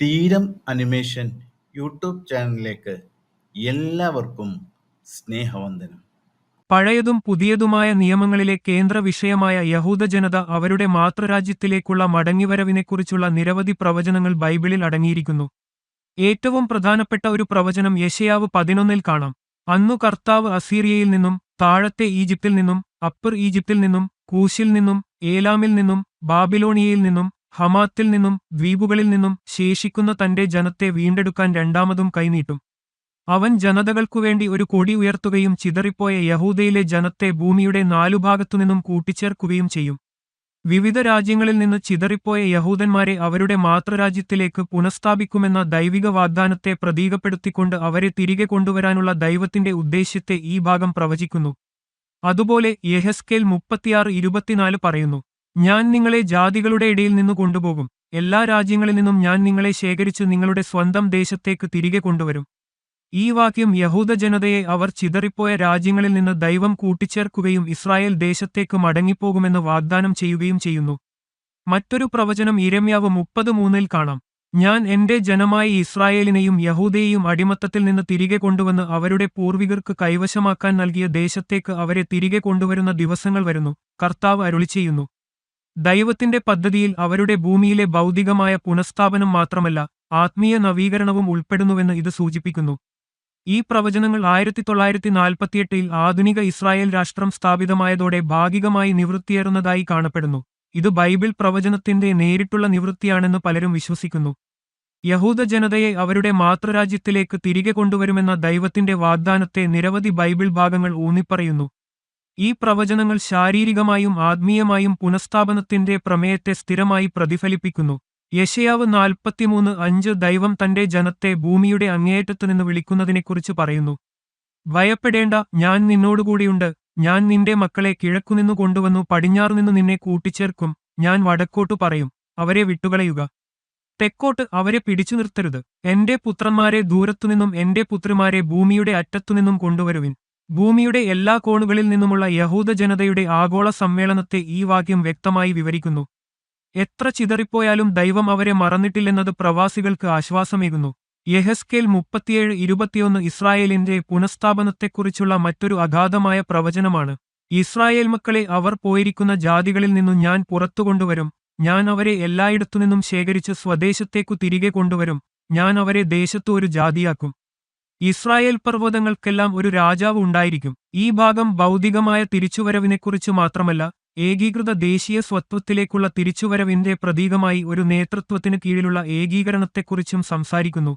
തീരം animation YouTube ചാനലിലേക്ക് എല്ലാവർക്കും സ്നേഹവന്ദനം. പഴയതും പുതിയതുമായ നിയമങ്ങളിലെ കേന്ദ്ര വിഷയമായ യഹൂദ ജനത അവരുടെ മാതൃരാജ്യത്തിലേക്കുള്ള മടങ്ങിവരവിനെക്കുറിച്ചുള്ള നിരവധി പ്രവചനങ്ങൾ ബൈബിളിൽ അടങ്ങിയിരിക്കുന്നു. ഏറ്റവും പ്രധാനപ്പെട്ട ഒരു പ്രവചനം യശയാവ് പതിനൊന്നിൽ കാണാം. അന്നു കർത്താവ് അസീറിയയിൽ നിന്നും താഴത്തെ ഈജിപ്തിൽ നിന്നും അപ്പർ ഈജിപ്തിൽ നിന്നും കൂശിൽ നിന്നും ഏലാമിൽ നിന്നും ബാബിലോണിയയിൽ നിന്നും ഹമാത്തിൽ നിന്നും ദ്വീപുകളിൽ നിന്നും ശേഷിക്കുന്ന തന്റെ ജനത്തെ വീണ്ടെടുക്കാൻ രണ്ടാമതും കൈനീട്ടും. അവൻ ജനതകൾക്കുവേണ്ടി ഒരു കൊടി ഉയർത്തുകയും ചിതറിപ്പോയ യഹൂദയിലെ ജനത്തെ ഭൂമിയുടെ നാലുഭാഗത്തുനിന്നും കൂട്ടിച്ചേർക്കുകയും ചെയ്യും. വിവിധ രാജ്യങ്ങളിൽ നിന്ന് ചിതറിപ്പോയ യഹൂദന്മാരെ അവരുടെ മാതൃരാജ്യത്തിലേക്ക് പുനഃസ്ഥാപിക്കുമെന്ന ദൈവിക വാഗ്ദാനത്തെ പ്രതീകപ്പെടുത്തിക്കൊണ്ട് അവരെ തിരികെ കൊണ്ടുവരാനുള്ള ദൈവത്തിന്റെ ഉദ്ദേശ്യത്തെ ഈ ഭാഗം പ്രവചിക്കുന്നു. അതുപോലെ യഹസ്കേൽ മുപ്പത്തിയാറ് ഇരുപത്തിനാല് പറയുന്നു. ഞാൻ നിങ്ങളെ ജാതികളുടെ ഇടയിൽ നിന്ന് കൊണ്ടുപോകും. എല്ലാ രാജ്യങ്ങളിൽ നിന്നും ഞാൻ നിങ്ങളെ ശേഖരിച്ച് നിങ്ങളുടെ സ്വന്തം ദേശത്തേക്ക് തിരികെ കൊണ്ടുവരും. ഈ വാക്യം യഹൂദ ജനതയെ അവർ ചിതറിപ്പോയ രാജ്യങ്ങളിൽ നിന്ന് ദൈവം കൂട്ടിച്ചേർക്കുകയും ഇസ്രായേൽ ദേശത്തേക്ക് മടങ്ങിപ്പോകുമെന്ന് വാഗ്ദാനം ചെയ്യുകയും ചെയ്യുന്നു. മറ്റൊരു പ്രവചനം ഇരമ്യാവ് മുപ്പത് മൂന്നിൽ കാണാം. ഞാൻ എന്റെ ജനമായ ഇസ്രായേലിനെയും യഹൂദയെയും അടിമത്തത്തിൽ നിന്ന് തിരികെ കൊണ്ടുവന്ന് അവരുടെ പൂർവികർക്ക് കൈവശമാക്കാൻ നൽകിയ ദേശത്തേക്ക് അവരെ തിരികെ കൊണ്ടുവരുന്ന ദിവസങ്ങൾ വരുന്നു. കർത്താവ് അരുളി ചെയ്യുന്നു ദൈവത്തിന്റെ പദ്ധതിയിൽ അവരുടെ ഭൂമിയിലെ ഭൗതികമായ പുനഃസ്ഥാപനം മാത്രമല്ല ആത്മീയ നവീകരണവും ഉൾപ്പെടുന്നുവെന്ന് ഇത് സൂചിപ്പിക്കുന്നു. ഈ പ്രവചനങ്ങൾ ആയിരത്തി തൊള്ളായിരത്തി നാൽപ്പത്തിയെട്ടിൽ ആധുനിക ഇസ്രായേൽ രാഷ്ട്രം സ്ഥാപിതമായതോടെ ഭാഗികമായി നിവൃത്തിയേറുന്നതായി കാണപ്പെടുന്നു. ഇത് ബൈബിൾ പ്രവചനത്തിന്റെ നേരിട്ടുള്ള നിവൃത്തിയാണെന്ന് പലരും വിശ്വസിക്കുന്നു. യഹൂദ ജനതയെ അവരുടെ മാതൃരാജ്യത്തിലേക്ക് തിരികെ കൊണ്ടുവരുമെന്ന ദൈവത്തിന്റെ വാഗ്ദാനത്തെ നിരവധി ബൈബിൾ ഭാഗങ്ങൾ ഊന്നിപ്പറയുന്നു. ഈ പ്രവചനങ്ങൾ ശാരീരികമായും ആത്മീയമായും പുനഃസ്ഥാപനത്തിന്റെ പ്രമേയത്തെ സ്ഥിരമായി പ്രതിഫലിപ്പിക്കുന്നു. യശയാവ് നാൽപ്പത്തിമൂന്ന് അഞ്ച് ദൈവം തന്റെ ജനത്തെ ഭൂമിയുടെ അങ്ങേയറ്റത്തുനിന്ന് വിളിക്കുന്നതിനെക്കുറിച്ച് പറയുന്നു. ഭയപ്പെടേണ്ട ഞാൻ നിന്നോടുകൂടിയുണ്ട്. ഞാൻ നിന്റെ മക്കളെ കിഴക്കുനിന്നു കൊണ്ടുവന്നു പടിഞ്ഞാറുനിന്നു നിന്നെ കൂട്ടിച്ചേർക്കും. ഞാൻ വടക്കോട്ടു പറയും അവരെ വിട്ടുകളയുക. തെക്കോട്ട് അവരെ പിടിച്ചു നിർത്തരുത് എന്റെ പുത്രന്മാരെ ദൂരത്തുനിന്നും എന്റെ പുത്രിമാരെ ഭൂമിയുടെ അറ്റത്തുനിന്നും കൊണ്ടുവരുവിൻ. ഭൂമിയുടെ എല്ലാ കോണുകളിൽ നിന്നുമുള്ള യഹൂദ ജനതയുടെ ആഗോള സമ്മേളനത്തെ ഈ വാക്യം വ്യക്തമായി വിവരിക്കുന്നു. എത്ര ചിതറിപ്പോയാലും ദൈവം അവരെ മറന്നിട്ടില്ലെന്നത് പ്രവാസികൾക്ക് ആശ്വാസമേകുന്നു. യഹസ്കേൽ മുപ്പത്തിയേഴ് ഇരുപത്തിയൊന്ന് ഇസ്രായേലിന്റെ പുനഃസ്ഥാപനത്തെക്കുറിച്ചുള്ള മറ്റൊരു അഗാധമായ പ്രവചനമാണ്. ഇസ്രായേൽ മക്കളെ അവർ പോയിരിക്കുന്ന ജാതികളിൽ നിന്നും ഞാൻ പുറത്തുകൊണ്ടുവരും. ഞാൻ അവരെ എല്ലായിടത്തുനിന്നും ശേഖരിച്ച് സ്വദേശത്തേക്കു തിരികെ കൊണ്ടുവരും. ഞാൻ അവരെ ദേശത്തു ഒരു ജാതിയാക്കും. ഇസ്രായേൽ പർവതങ്ങൾക്കെല്ലാം ഒരു രാജാവ് ഉണ്ടായിരിക്കും. ഈ ഭാഗം ഭൗതികമായ തിരിച്ചുവരവിനെക്കുറിച്ച് മാത്രമല്ല ഏകീകൃത ദേശീയ സ്വത്വത്തിലേക്കുള്ള തിരിച്ചുവരവിന്റെ പ്രതീകമായി ഒരു നേതൃത്വത്തിന് കീഴിലുള്ള ഏകീകരണത്തെക്കുറിച്ചും സംസാരിക്കുന്നു.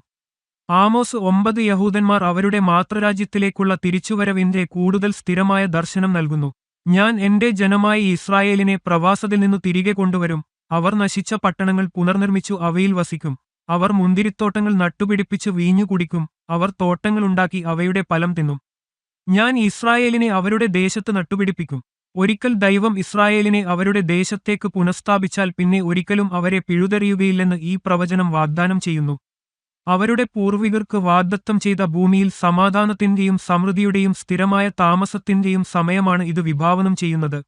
ആമോസ് ഒമ്പത് യഹൂദന്മാർ അവരുടെ മാതൃരാജ്യത്തിലേക്കുള്ള തിരിച്ചുവരവിന്റെ കൂടുതൽ സ്ഥിരമായ ദർശനം നൽകുന്നു. ഞാൻ എന്റെ ജനമായി ഇസ്രായേലിനെ പ്രവാസത്തിൽ നിന്നു തിരികെ കൊണ്ടുവരും. അവർ നശിച്ച പട്ടണങ്ങൾ പുനർനിർമ്മിച്ചു അവയിൽ വസിക്കും. അവർ മുന്തിരിത്തോട്ടങ്ങൾ നട്ടുപിടിപ്പിച്ച് വീഞ്ഞു കുടിക്കും. അവർ തോട്ടങ്ങളുണ്ടാക്കി അവയുടെ ഫലം തിന്നും. ഞാൻ ഇസ്രായേലിനെ അവരുടെ ദേശത്ത് നട്ടുപിടിപ്പിക്കും. ഒരിക്കൽ ദൈവം ഇസ്രായേലിനെ അവരുടെ ദേശത്തേക്ക് പുനഃസ്ഥാപിച്ചാൽ പിന്നെ ഒരിക്കലും അവരെ പിഴുതെറിയുകയില്ലെന്ന് ഈ പ്രവചനം വാഗ്ദാനം ചെയ്യുന്നു. അവരുടെ പൂർവികർക്ക് വാഗ്ദത്തം ചെയ്ത ഭൂമിയിൽ സമാധാനത്തിന്റെയും സമൃദ്ധിയുടെയും സ്ഥിരമായ താമസത്തിന്റെയും സമയമാണ് ഇത് വിഭാവനം ചെയ്യുന്നത്.